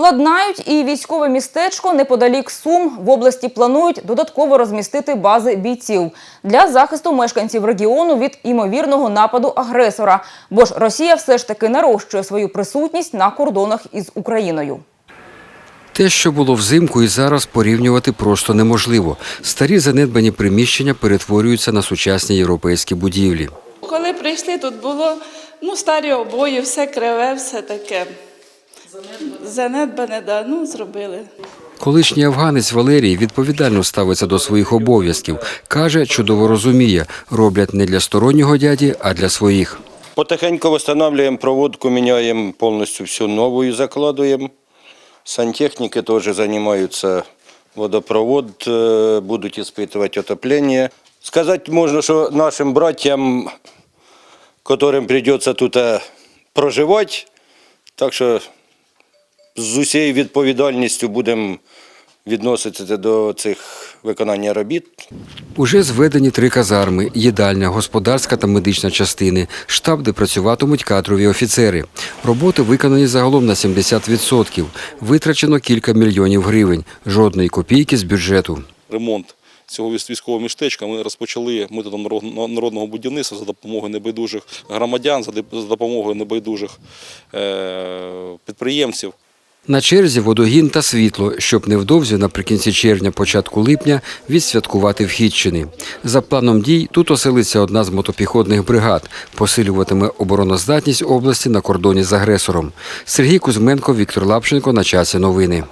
Ладнають і військове містечко неподалік Сум в області планують додатково розмістити бази бійців для захисту мешканців регіону від імовірного нападу агресора. Бо ж Росія все ж таки нарощує свою присутність на кордонах із Україною. Те, що було взимку і зараз порівнювати просто неможливо. Старі занедбані приміщення перетворюються на сучасні європейські будівлі. Коли прийшли, тут було ну, старі обої, все криве, все таке. Занедбане, да, ну зробили. Колишній афганець Валерій відповідально ставиться до своїх обов'язків. Каже, чудово розуміє, роблять не для стороннього дяді, а для своїх. Потихеньку восстанавливаем проводку, меняем полностью всю новую, закладываем. Сантехники тоже занимаются водопровод, э, будут испытывать отопление. Сказать можно, что нашим братьям, которым придется тут э, проживать, так що з усією відповідальністю будемо відноситися до цих виконання робіт. Уже зведені три казарми: їдальня, господарська та медична частини, штаб, де працюватимуть кадрові офіцери. Роботи виконані загалом на 70%. Витрачено кілька мільйонів гривень. Жодної копійки з бюджету. ремонт цього військ- військового містечка ми розпочали методом народ- народного будівництва за допомогою небайдужих громадян, за допомогою небайдужих е, підприємців. На черзі водогін та світло, щоб невдовзі наприкінці червня, початку липня відсвяткувати вхідчини. За планом дій тут оселиться одна з мотопіхотних бригад, посилюватиме обороноздатність області на кордоні з агресором. Сергій Кузьменко, Віктор Лапченко. На часі новини.